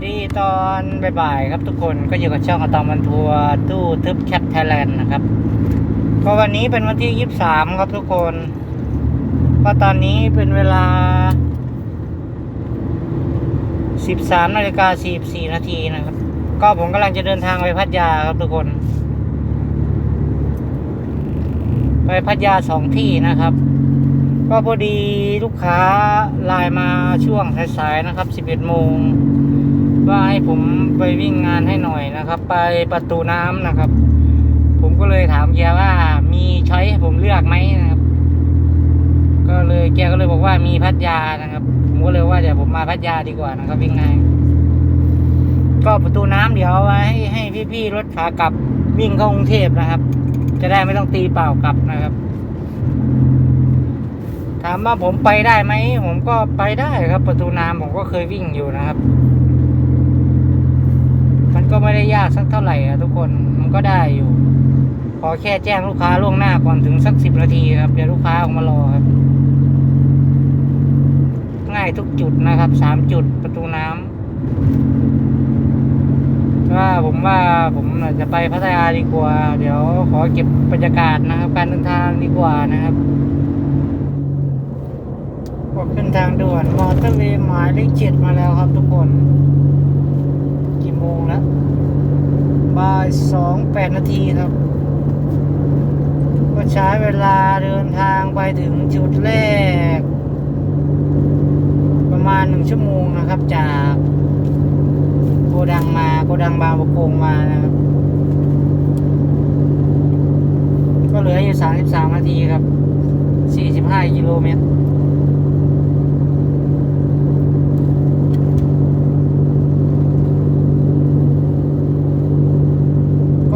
วัสดีตอนบ่ายๆครับทุกคนก็อยู่กับช่องอตอมมันทัวร์ตู้ทึบแคทไทยแลนด์นะครับก็วันนี้เป็นวันที่ยี่สามครับทุกคน ก็ตอนนี้เป็นเวลาสิบสามนาฬิกาสี่สี่นาทีนะครับ ก็ผมกำลังจะเดินทางไปพัทยาครับทุกคน ไปพัทยาสองที่นะครับก็พอดีลูกค้าไลน์มาช่วงสายๆนะครับ 11โมง ว่าให้ผมไปวิ่งงานให้หน่อยนะครับ ไปประตูน้ำนะครับ ผมก็เลยถามแกว่ามีช้อยให้ผมเลือกไหมนะครับ ก็เลยแกก็เลยบอกว่ามีพัทยานะครับ ผมก็เลยว่าเดี๋ยวผมมาพัทยาดีกว่านะครับวิ่งง่ายก็ประตูน้ำเดี๋ยวเอาไว้ ให้พี่ๆรถขากลับวิ่งเข้ากรุงเทพนะครับ จะได้ไม่ต้องตีเปล่ากลับนะครับ ถามว่าผมไปได้ไหมผมก็ไปได้ครับ ประตูน้ำผมก็เคยวิ่งอยู่นะครับ ก็ไม่ได้ยากสักเท่าไหร่อะทุกคนมันก็ได้อยู่ ขอแค่แจ้งลูกค้าล่วงหน้าก่อนถึงสักสิบนาทีครับเดี๋ยวลูกค้าออกมารอครับ ง่ายทุกจุดนะครับสามจุดประตูน้ำว่าผมว่าผมจะไปพัทยาดีกว่า เดี๋ยวขอเก็บบรรยากาศนะครับ การเดินทางดีกว่านะครับก็ขึ้นทางด่วนมอเตอร์เวย์หมายเลขเจ็ดมาแล้วครับทุกคน กี่โมงแล้ว บ่ายสองแปดนาทีครับ ก็ใช้เวลาเดินทางไปถึงจุดแรก ประมาณหนึ่งชั่วโมงนะครับ จากโกดังมาโกดังบางประกงมานะครับ ก็เหลืออยู่สามสิบสามนาทีครับสี่สิบห้ากิโลเมตร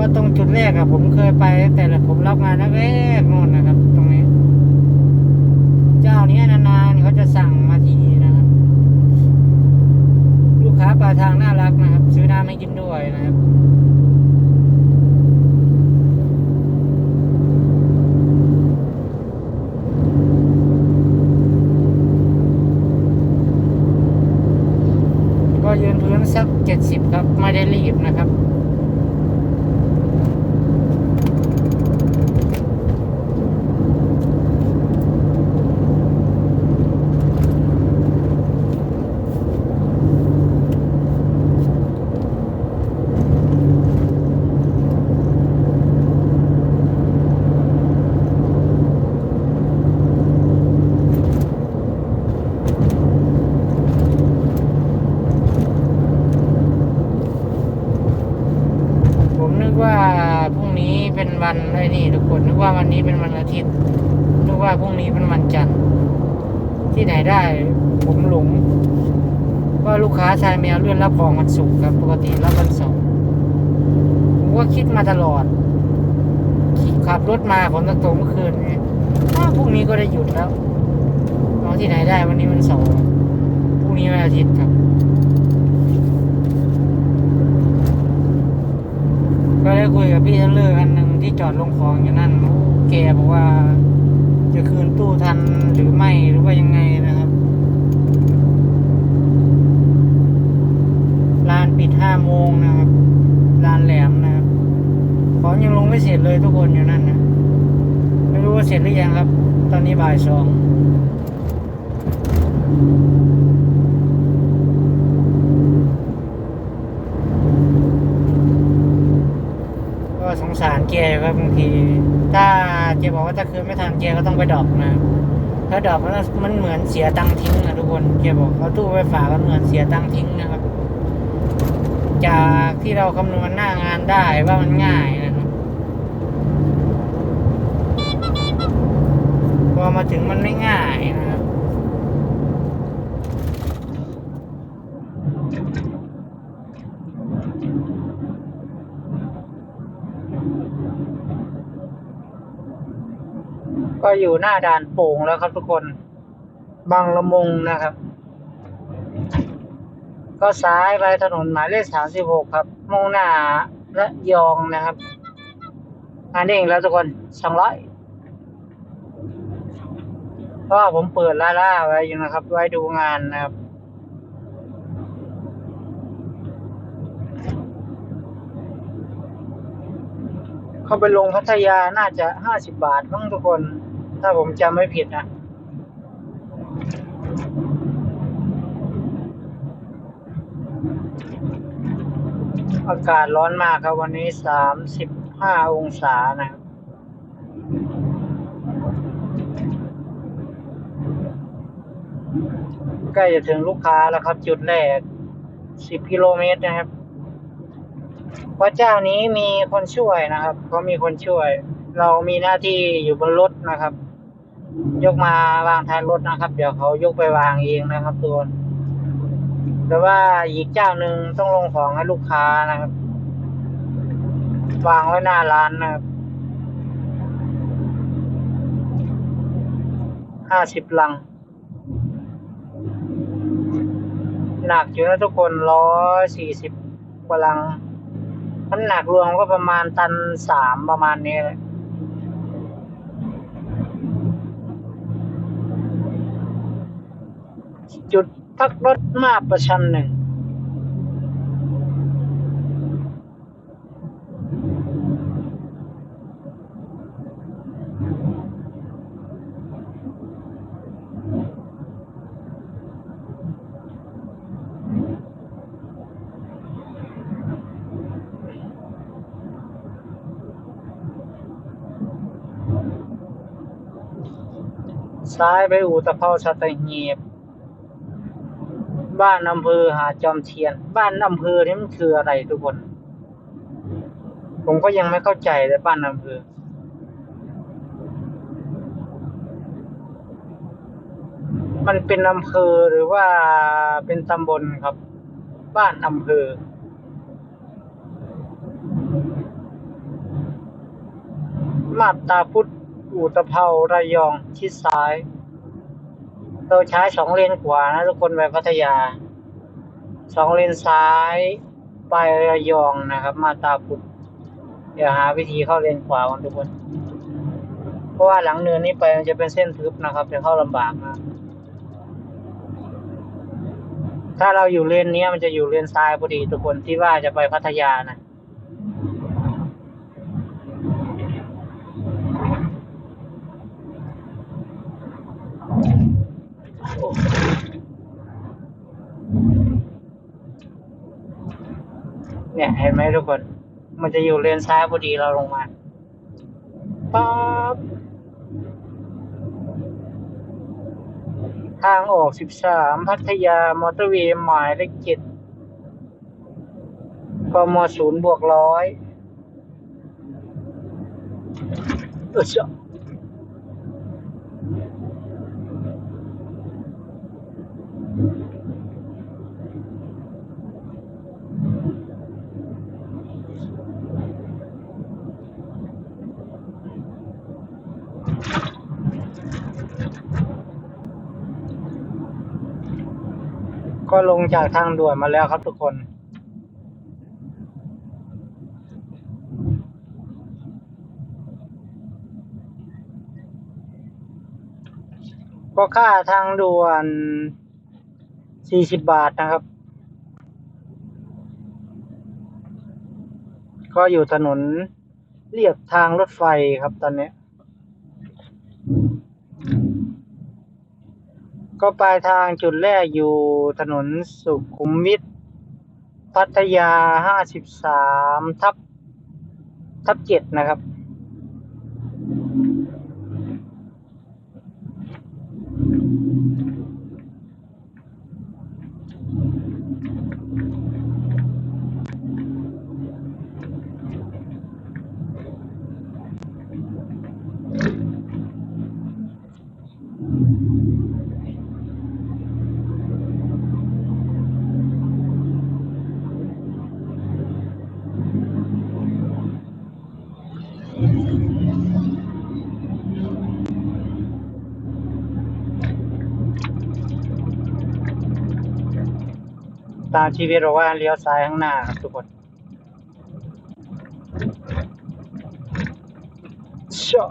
ก็ตรงจุดแรกอะผมเคยไปแต่ผมรับงานแรกๆนู่นนะครับ ตรงนี้ เจ้านี้นานๆเขาจะสั่งมาทีนะครับ ลูกค้าปลายทางน่ารักนะครับ ซื้อน้ำให้กินด้วยนะครับก็ยืนพื้นสักเจ็ดสิบครับ ไม่ได้รีบนะครับ ผมนึกว่าพรุ่งนี้เป็นวันไอ้นี่ทุกคนนึก ว่าวันนี้เป็นวันอาทิตย์นึกว่าพรุ่งนี้เป็นวันจันทร์ที่ไหนได้ ผมหลงว่าลูกค้าชายแมวเลื่อนรับของวันศุกร์ครับ ปกติรับวันเสาร์ผมก็คิดมาตลอดขับรถมาฝนตกตกเมื่อคืนเนี่ยอ้าพรุ่งนี้ก็ได้หยุดแล้วเอาที่ไหนได้วันนี้วันเสาร์พรุ่งนี้วันอาทิตย์ครับ ก็ได้คุยกับพี่เทเลอร์อันหนึ่ง ที่จอดลงของอยู่นั่นแกบอกว่า จะคืนตู้ทันหรือไม่หรือว่ายังไงนะครับลานปิดห้าโมงนะครับลานแหลมนะครับของยังลงไม่เสร็จเลยทุกคนอยู่นั่นนะไม่รู้ว่าเสร็จหรือยังครับ ตอนนี้บ่ายสองก็สง สารแกอยู่ครับบางที ถ้าแกบอกว่าถ้าคืนไม่ทันแกก็ต้องไปดอปนะถ้าดอปมันมันเหมือนเสียตังค์ทิ้งนะทุกคนแกบอกเอาตู้ไปฝากก็เหมือนเสียตังค์ทิ้งนะครับ จากที่เราคำนวณหน้างานได้ว่ามันง่ายนะครับพอมาถึงมันไม่ง่ายนะ ก็อยู่หน้าด่านโป่งแล้วครับทุกคน บางละมุงนะครับ ก็ซ้ายไปถนนหมายเลขสามสิบหกครับมุ่งหน้าระยองนะครับงานเองแล้วทุกคนสองร้อยก็ผมเปิดล่าล่าไว้อยู่นะครับ ไว้ดูงานนะครับ เข้าไปลงพัทยาน่าจะห้าสิบบาทมั้งทุกคน ถ้าผมจำไม่ผิดนะอากาศร้อนมากครับวันนี้สามสิบห้าองศานะครับใกล้จะถึงลูกค้าแล้วครับ จุดแรกสิบกิโลเมตรนะครับพระเจ้านี้มีคนช่วยนะครับเขามีคนช่วย เรามีหน้าที่อยู่บนรถนะครับ ยกมาวางท้ายรถนะครับ เดี๋ยวเขายกไปวางเองนะครับทุกคนแต่ว่าอีกเจ้าหนึ่งต้องลงของให้ลูกค้านะครับ วางไว้หน้าร้านนะครับห้าสิบลัง หนักอยู่นะทุกคนร้อยสี่สิบกว่าลังน้ำหนักรวมก็ประมาณตันสามประมาณนี้เลย จุดพักรถมาประชันหนึ่ง ซ้ายไปอู่ตะเภาสัตหีบ บ้านอำเภอหาจอมเทียน บ้านอำเภอนี่มันคืออะไรทุกคน ผมก็ยังไม่เข้าใจเลยบ้านอำเภอมันเป็นอำเภอหรือว่าเป็นตำบลครับ บ้านอำเภอ มาบตาพุทธอู่ตะเภาระยองชิดซ้าย เราใช้สองเลนขวานะทุกคนไปพัทยา สองเลนซ้าย ไประยองนะครับ มาตาพุธเดี๋ยวหาวิธีเข้าเลนขวากันทุกคน เพราะว่าหลังเนินนี้ไปมันจะเป็นเส้นทึบนะครับจะเข้าลำบากนะถ้าเราอยู่เลนนี้มันจะอยู่เลนซ้ายพอดีทุกคนที่ว่าจะไปพัทยานะ เห็นไหมทุกคน มันจะอยู่เลนซ้ายพอดีเราลงมาปั๊บทางออกสิบสามพัทยามอเตอร์เวย์หมายเลขเจ็ดกมศูนย์บวกร้อยเออ ลงจากทางด่วนมาแล้วครับทุกคน ก็ค่าทางด่วนสี่สิบบาทนะครับ ก็อยู่ถนนเรียบทางรถไฟครับตอนนี้ ก็ปลายทางจุดแรกอยู่ถนนสุขุมวิทพัทยาห้าสิบสามทับทับเจ็ดนะครับ ตามชีวิตเราว่าเลี้ยวซ้ายข้างหน้าครับทุกคนชอ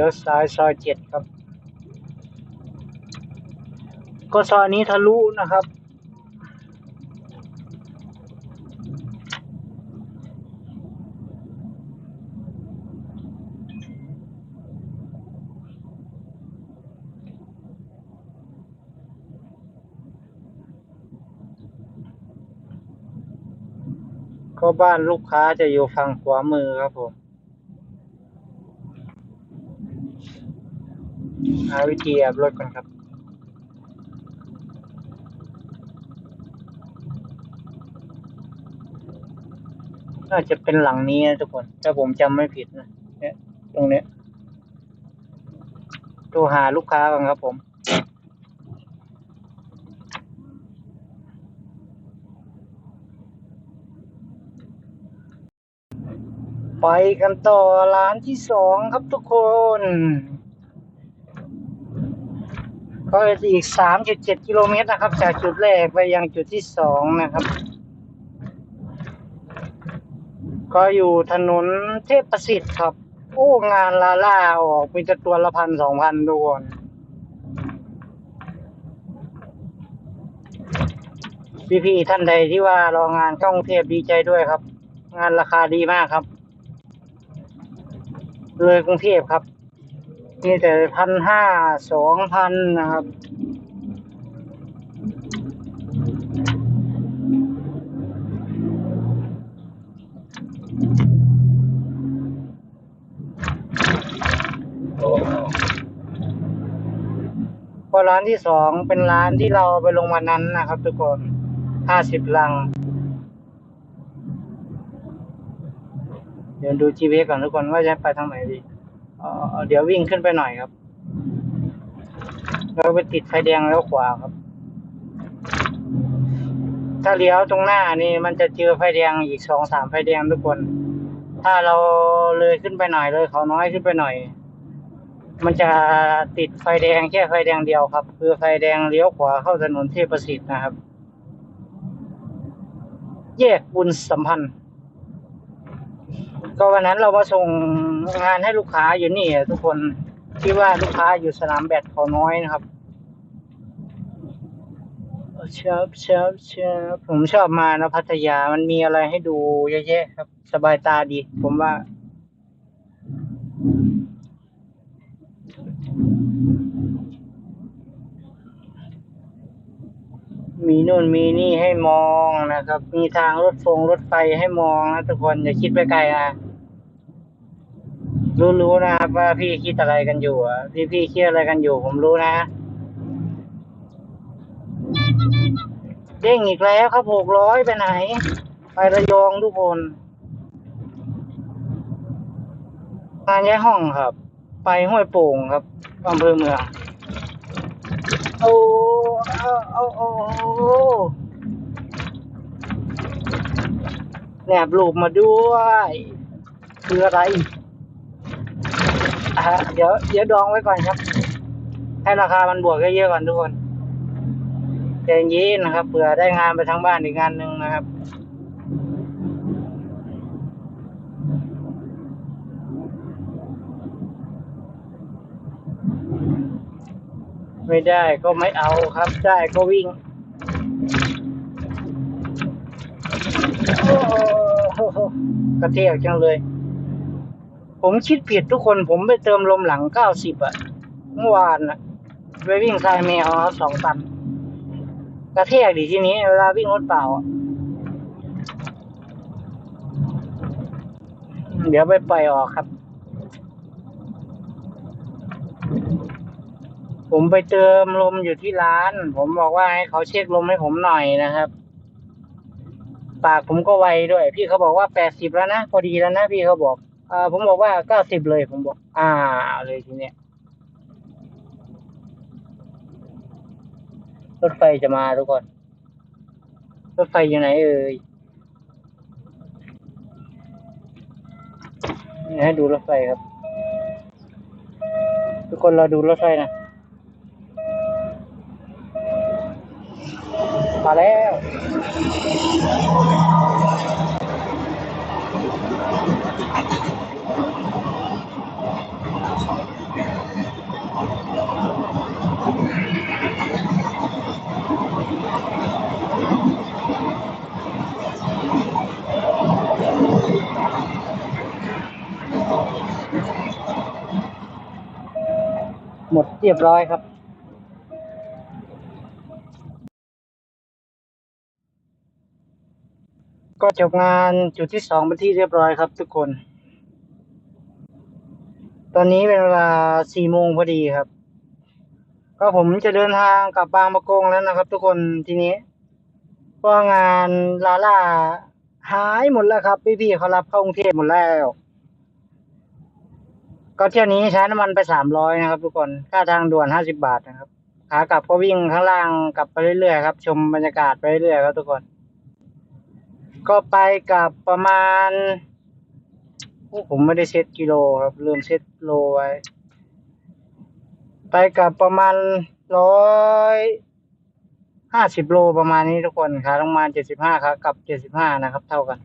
ลี้ยวซ้ายซอยเจ็ดครับ ก็ซอยนี้ทะลุนะครับ ก็บ้านลูกค้าจะอยู่ฝั่งขวามือครับผม หาวิธีแอบรถกันครับน่าจะเป็นหลังนี้นะทุกคน ถ้าผมจำไม่ผิดนะเนี่ยตรงเนี้ยโทรหาลูกค้ากันครับผม ไปกันต่อร้านที่สองครับทุกคน ก็อีกสามจุดเจ็ดกิโลเมตรนะครับ จากจุดแรกไปยังจุดที่สองนะครับ ก็อยู่ถนนเทพประสิทธิ์ครับ โอ้งานลาล่าออกมีแต่ตัวละพันสองพันดวนพี่ๆท่านใดที่ว่ารองานเข้างเทพดีใจด้วยครับ งานราคาดีมากครับ เลยกรุงเทพครับ มีแต่พันห้าสองพันนะครับก็ร้านที่สองเป็นร้านที่เราไปลงวันนั้นนะครับทุกคนห้าสิบลัง เดี๋ยวดู GPS ก่อนทุกคนว่าจะไปทางไหนดี เดี๋ยววิ่งขึ้นไปหน่อยครับแล้วไปติดไฟแดงแล้วขวาครับ ถ้าเลี้ยวตรงหน้านี่มันจะเจอไฟแดงอีกสองสามไฟแดงทุกคน ถ้าเราเลยขึ้นไปหน่อยเลยเขาน้อยขึ้นไปหน่อย มันจะติดไฟแดงแค่ไฟแดงเดียวครับ คือไฟแดงเลี้ยวขวาเข้าถนนเทพประสิทธิ์นะครับ แยกบุญสัมพันธ์ ก็วันนั้นเรามาส่งงานให้ลูกค้าอยู่นี่อะทุกคนที่ว่าลูกค้าอยู่สนามแบดเขาน้อยนะครับชอบชอบชอบผมชอบมานะพัทยามันมีอะไรให้ดูเยอะแยะครับ สบายตาดี ผมว่า มีนู่นมีนี่ให้มองนะครับ มีทางรถฟงรถไฟให้มองนะทุกคนอย่าคิดไปไกลนะ รู้ๆนะครับว่าพี่คิดอะไรกันอยู่อะพี่พี่คิดอะไรกันอยู่ ผมรู้นะเด้งอีกแล้วครับหกร้อยไปไหน ไประยองทุกคนงานย้ายห้องครับ ไปห้วยโป่งครับอำเภอเมืองโอ้เอาเอาเอาแนบรูปมาด้วย คืออะไร เดี๋ยวเดี๋ยวดองไว้ก่อนครับ ให้ราคามันบวกเยอะๆก่อนทุกคนใจเย็นนะครับเผื่อได้งานไปทั้งบ้านอีกงานหนึ่งนะครับไม่ได้ก็ไม่เอาครับ ได้ก็วิ่งกระเทียกจังเลย ผมคิดผิดทุกคนผมไปเติมลมหลังเก้าสิบอะเมื่อวานอะไปวิ่งทรายแมวเอสองตัน กระเทกดีทีนี้ เวลาวิ่งรถเปล่า เดี๋ยวไปปล่อยออกครับ ผมไปเติมลมอยู่ที่ร้าน ผมบอกว่าให้เขาเช็คลมให้ผมหน่อยนะครับปากผมก็ไวด้วย พี่เขาบอกว่าแปดสิบแล้วนะพอดีแล้วนะพี่เขาบอก อ่าผมบอกว่าเก้าสิบเลยผมบอก อ่าเลยทีเนี้ยรถไฟจะมาทุกคนรถไฟอยู่ไหนเอ่ยนี่ให้ดูรถไฟครับ ทุกคนเราดูรถไฟนะมาแล้ว หมดเรียบร้อยครับ ก็จบงานจุดที่สองเป็นที่เรียบร้อยครับทุกคน ตอนนี้เป็นเวลาสี่โมงพอดีครับ ก็ผมจะเดินทางกลับบางประกงแล้วนะครับ ทุกคนทีนี้เพราะงานลาล่าหายหมดแล้วครับ พี่ๆเขารับเข้ากรุงเทพหมดแล้ว ก็เที่ยวนี้ใช้น้ำมันไปสามร้อยนะครับ ทุกคนค่าทางด่วนห้าสิบาทนะครับขากลับก็วิ่งข้างล่างกลับไปเรื่อยๆครับ ชมบรรยากาศไปเรื่อยๆครับทุกคน ก็ไปกับประมาณโอ้ผมไม่ได้เซตกิโลครับลืมเซตโลไว้ ไปกับประมาณร้อยห้าสิบโลประมาณนี้ทุกคนขาลงมาเจ็ดสิบห้าครับกับเจ็ดสิบห้านะครับ เท่ากัน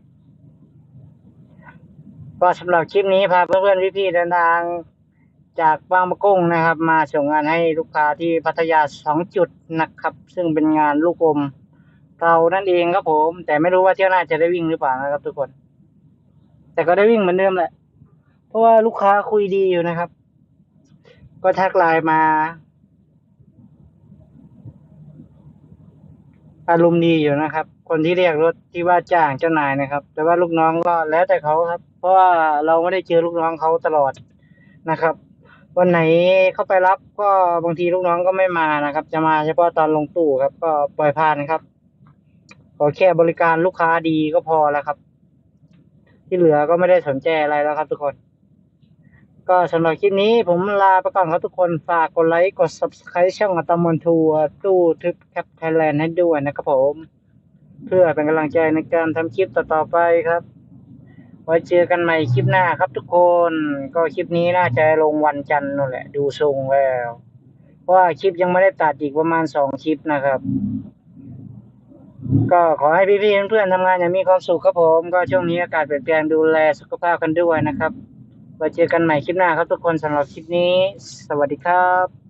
ก็สำหรับคลิปนี้พาเพื่อนๆพี่ๆเดินทางจากบางประกุงนะครับ มาส่งงานให้ลูกค้าที่พัทยาสองจุดนะครับ ซึ่งเป็นงานลูกอม เรานั่นเองครับผม แต่ไม่รู้ว่าเที่ยวหน้าจะได้วิ่งหรือเปล่านะครับ ทุกคน แต่ก็ได้วิ่งเหมือนเดิมแหละ เพราะว่าลูกค้าคุยดีอยู่นะครับ ก็ทักไลน์มาอารมณ์ดีอยู่นะครับ คนที่เรียกรถที่ว่าจ้างเจ้านายนะครับ แต่ว่าลูกน้องก็แล้วแต่เขาครับ เพราะว่าเราไม่ได้เจอลูกน้องเขาตลอดนะครับ วันไหนเขาไปรับก็บางทีลูกน้องก็ไม่มานะครับ จะมาเฉพาะตอนลงตู้ครับ ก็ปล่อยผ่านครับ ขอแค่บริการลูกค้าดีก็พอแล้วครับ ที่เหลือก็ไม่ได้สนใจอะไรแล้วครับทุกคน ก็สำหรับคลิปนี้ผมลาไปก่อนครับทุกคนฝากกดไลค์กด subscribe ช่องอัตมอนทัวร์ตู้ทึบแคปไทยแลนด์ให้ด้วยนะครับผม เพื่อเป็นกำลังใจในการทำคลิปต่อๆไปครับไว้เจอกันใหม่คลิปหน้าครับทุกคน ก็คลิปนี้น่าจะลงวันจันทร์นั่นแหละ ดูทรงแล้ว เพราะว่าคลิปยังไม่ได้ตัดอีกประมาณสองคลิปนะครับ ก็ขอให้พี่ๆเพื่อนๆทำงานอย่างมีความสุขครับผม ก็ช่วงนี้อากาศเปลี่ยนแปลงดูแลสุขภาพกันด้วยนะครับไว้เจอกันใหม่คลิปหน้าครับทุกคนสำหรับคลิปนี้ สวัสดีครับ